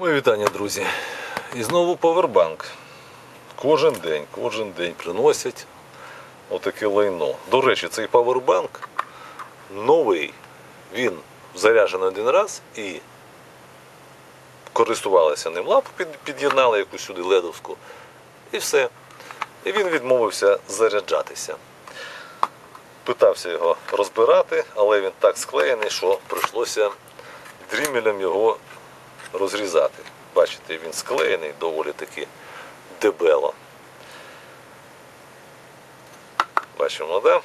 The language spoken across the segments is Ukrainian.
Мої вітання, друзі. І знову повербанк. Кожен день, кожен день приносять отаке лайно. До речі, цей павербанк новий. Він заряджений один раз і користувалися ним лапу, під- під'єднали якусь сюди ледовську. І все. І він відмовився заряджатися. Питався його розбирати, але він так склеєний, що прийшлося дрімелем його розрізати. Бачите, він склеєний доволі таки дебело. Бачимо, да?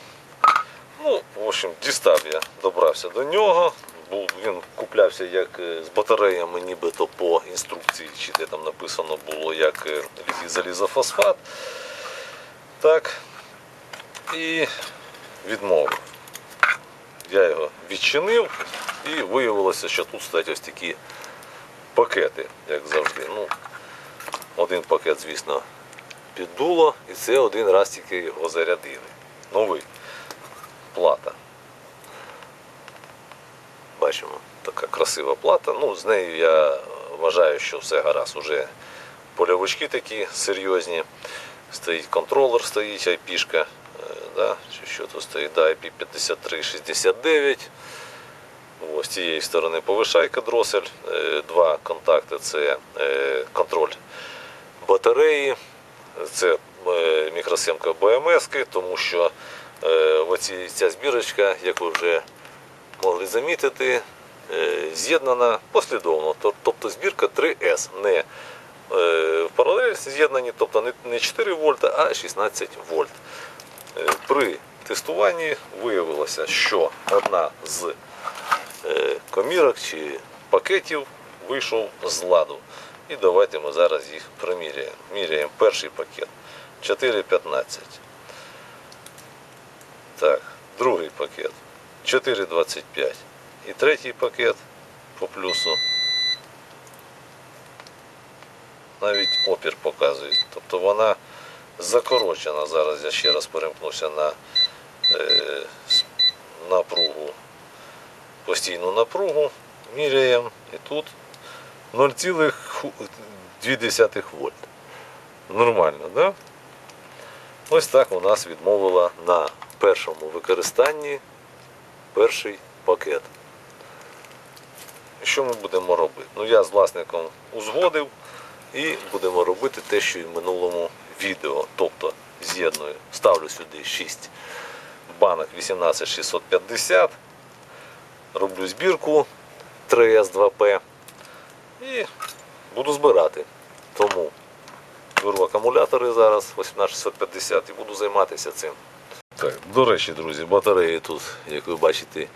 Ну, в общем, дістав я, добрався до нього. Він куплявся як е, з батареями, нібито по інструкції, чи де там написано було як е, залізофосфат. Так. І відмовив. Я його відчинив і виявилося, що тут стоять ось такі пакети, як завжди. Ну, один пакет, звісно, піддуло, і це один раз тільки його зарядили. Новий. Плата. Бачимо, така красива плата. Ну, з нею я вважаю, що все гаразд. Уже польовички такі серйозні. Стоїть контролер, стоїть IP-шка. е, Да? Що тут стоїть? Да, IP5369. Ось з цієї сторони повишайка дросель. Е, Два контакти це е, контроль батареї, це е, мікросхемка БМС, тому що ця збірочка, як ви вже могли замітити, з'єднана послідовно. Тобто збірка 3С, не в паралель з'єднані, тобто не- не 4 вольта, а 16 вольт. При тестуванні виявилося, що одна з комірок чи пакетів вийшов з ладу. І давайте ми зараз їх приміряємо. Міряємо перший пакет 4,15. Так, другий пакет 4,25. І третій пакет по плюсу. Навіть опір показує. Тобто вона закорочена. Зараз я ще раз перемкнуся на е, напругу постійну напругу, міряємо і тут 0,2 вольт. Нормально, да? Ось так у нас відмовила на першому використанні перший пакет. Що ми будемо робити? Ну я з власником узгодив і будемо робити те, що і в минулому відео. Тобто з'єдную, ставлю сюди 6 банок 18650 роблю збірку 3С2П і буду збирати. Тому беру акумулятори зараз 18650 і буду займатися цим. Так, до речі, друзі, батареї тут, як ви бачите,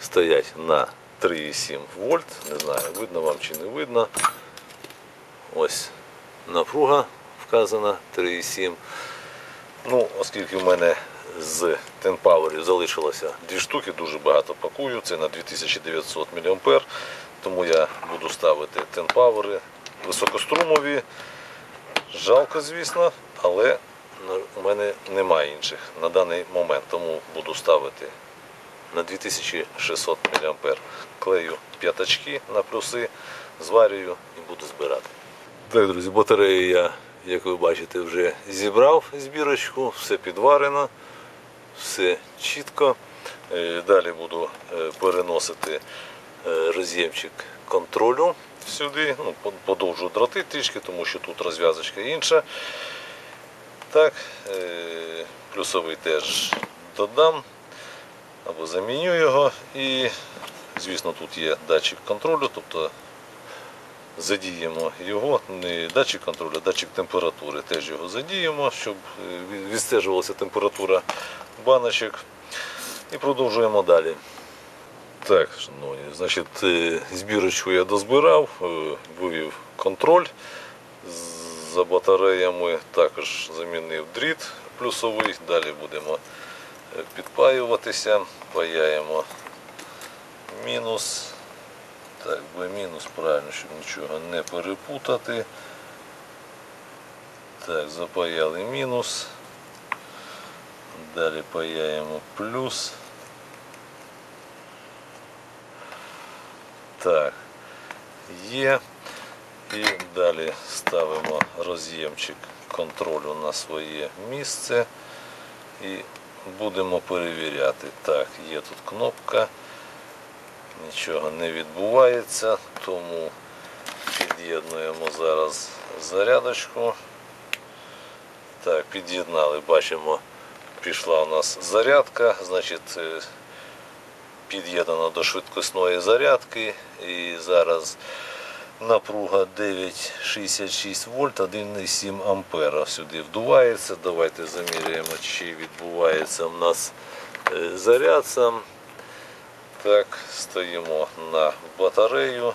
стоять на 3,7 вольт. Не знаю, видно вам чи не видно. Ось напруга вказана 3,7. Ну, оскільки в мене з Tenpower залишилося дві штуки, дуже багато пакую. Це на 2900 мА. Тому я буду ставити Tenpower високострумові. Жалко, звісно, але у мене немає інших на даний момент, тому буду ставити на 2600 мА. Клею п'ятачки на плюси, зварюю і буду збирати. Так, друзі, батареї я, як ви бачите, вже зібрав збірочку, все підварено, все чітко. Е, Далі буду е, переносити е, роз'ємчик контролю сюди. Ну, подовжу дроти трішки, тому що тут розв'язочка інша. Так, плюсовий теж додам або заміню його. І, звісно, тут є датчик контролю, тобто задіємо його, не датчик контролю, а датчик температури. Теж його задіємо, щоб е, відстежувалася температура баночок. І продовжуємо далі. Так, шановні, значить, е, збірочку я дозбирав, е, вивів контроль за батареями, також замінив дріт плюсовий. Далі будемо підпаюватися, паяємо мінус. Так, би мінус, правильно, щоб нічого не перепутати. Так, запаяли мінус. Далі паяємо плюс. Так, є. І далі ставимо роз'ємчик контролю на своє місце і будемо перевіряти. Так, є тут кнопка, нічого не відбувається, тому під'єднуємо зараз зарядочку. Так, під'єднали, бачимо, пішла у нас зарядка, значить е, під'єднано до швидкісної зарядки і зараз напруга 9,66 вольт, 1,7 ампера сюди вдувається. Давайте заміряємо, чи відбувається в нас е, заряд сам. Так, стоїмо на батарею,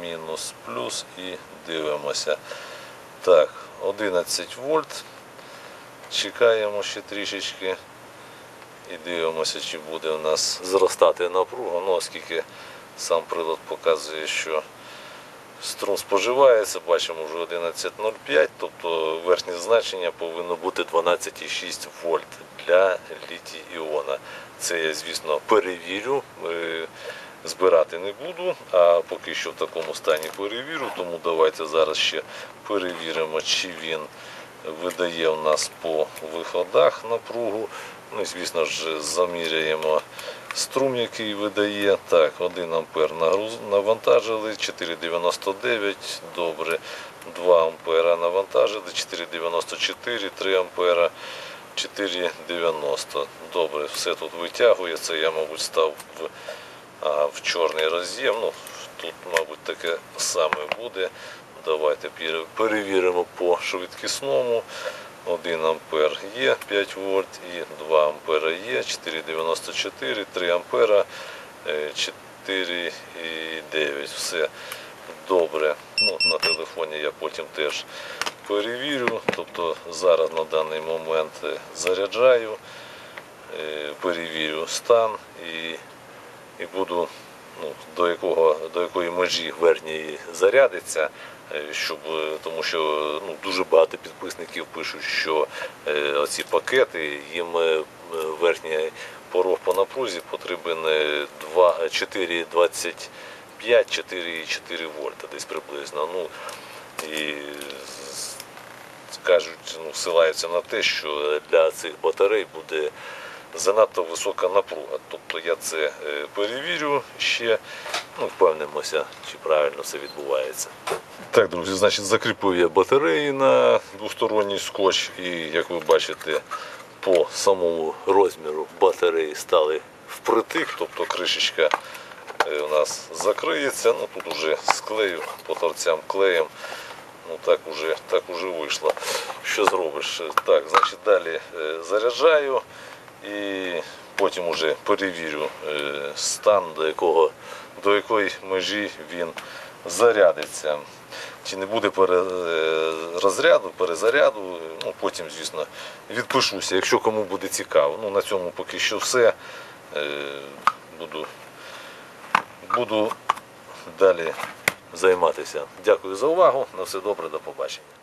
мінус, плюс і дивимося. Так, 11 вольт. Чекаємо ще трішечки і дивимося, чи буде у нас зростати напруга. Ну, оскільки сам прилад показує, що струм споживається, бачимо вже 11.05, тобто верхнє значення повинно бути 12,6 вольт для літій іона. Це я, звісно, перевірю. е, Збирати не буду, а поки що в такому стані перевірю, тому давайте зараз ще перевіримо, чи він видає у нас по виходах напругу. Ну і звісно ж заміряємо струм, який видає. Так, 1 ампер навантажили, 4,99, добре. 2 ампера навантажили, 4,94, 3 ампера, 4,90. Добре, все тут витягує. Це я, мабуть, став в, а, в чорний роз'єм. Ну, тут, мабуть, таке саме буде. Давайте перевіримо по швидкісному. 1 ампер є 5 вольт і 2 ампера є 4,94, 3 ампера е, 4,9. Все добре. Ну, на телефоні я потім теж перевірю. Тобто зараз на даний момент е, заряджаю, е, перевірю стан і, і буду ну, до, якого, до якої межі верхньої зарядиться, е, щоб, е, тому що ну, дуже багато підписників пишуть, що е, оці пакети, їм е, верхній порог по напрузі потрібен е, 4,25, 4,4 вольта десь приблизно. Ну, і кажуть, ну, ссилаються на те, що для цих батарей буде занадто висока напруга. Тобто я це е, перевірю ще, ну, впевнимося, чи правильно все відбувається. Так, друзі, значить, закріпив я батареї на двосторонній скотч, і як ви бачите, по самому розміру батареї стали впритик, тобто кришечка е, у нас закриється. Ну тут уже склею по торцям клеєм. Ну так уже, так уже вийшло. Що зробиш? Так, значить далі е, заряджаю і потім уже перевірю е, стан, до якого до якої межі він зарядиться. Чи не буде пере, е, розряду, перезаряду, ну потім, звісно, відпишуся, якщо кому буде цікаво. Ну, на цьому поки що все. Е, Буду, буду далі займатися. Дякую за увагу. На все добре, до побачення.